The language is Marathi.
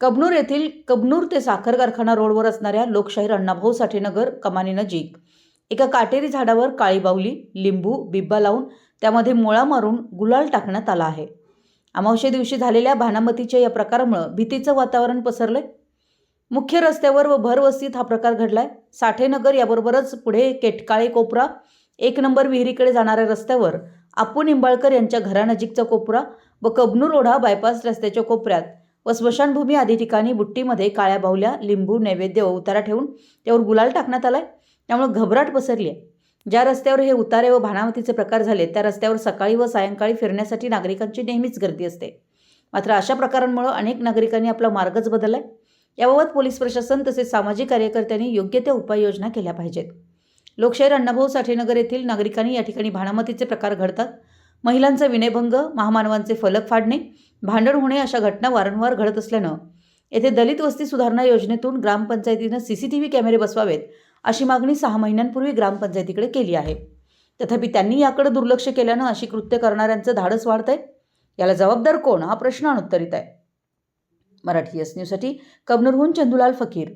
कबनूर येथील कबनूर ते साखर कारखाना रोडवर असणाऱ्या लोकशाहीर अण्णाभाऊ साठेनगर कमानी नजीक. एका काटेरी झाडावर काळी बावली लिंबू बिब्बा लावून त्यामध्ये मुळा मारून गुलाल टाकण्यात आला आहे. अमावशे दिवशी झालेल्या भानामतीच्या या प्रकारामुळं भीतीचं वातावरण पसरलंय. मुख्य रस्त्यावर व भरवस्तीत हा प्रकार घडलाय. साठेनगर याबरोबरच पुढे केटकाळे कोपरा एक नंबर विहिरीकडे जाणाऱ्या रस्त्यावर आपू निंबाळकर यांच्या घरानजीकचा कोपरा व कबनूर ओढा बायपास रस्त्याच्या कोपऱ्यात व स्मशानभूमी आदी ठिकाणी बुट्टीमध्ये काळ्या बाहुल्या लिंबू नैवेद्य व उतारा ठेवून त्यावर गुलाल टाकण्यात आलाय. त्यामुळे घबराट पसरली आहे ज्या रस्त्यावर हे उतारे व भानामतीचे प्रकार झाले त्या रस्त्यावर सकाळी व सायंकाळी फिरण्यासाठी नागरिकांची नेहमीच गर्दी असते. मात्र अशा प्रकारांमुळे अनेक नागरिकांनी आपला मार्गच बदललाय. याबाबत पोलीस प्रशासन तसेच सामाजिक कार्यकर्त्यांनी योग्य त्या उपाययोजना केल्या पाहिजेत. लोकशाहीर अण्णाभाऊ साठेनगर येथील नागरिकांनी या ठिकाणी भानामतीचे प्रकार घडतात. महिलांचा विनयभंग महामानवांचे फलक फाडणे भांडण होणे अशा घटना वारंवार घडत असल्यानं येथे दलित वस्ती सुधारणा योजनेतून ग्रामपंचायतीनं सी सी टी व्ही कॅमेरे बसवावेत अशी मागणी सहा महिन्यांपूर्वी ग्रामपंचायतीकडे केली आहे. तथापि त्यांनी याकडे दुर्लक्ष केल्यानं अशी कृत्य करणाऱ्यांचं धाडस वाढतंय. याला जबाबदार कोण? हा प्रश्न अनुत्तरित आहे. मराठी एस न्यूजसाठी कबनूरहून चंदुलाल फकीर.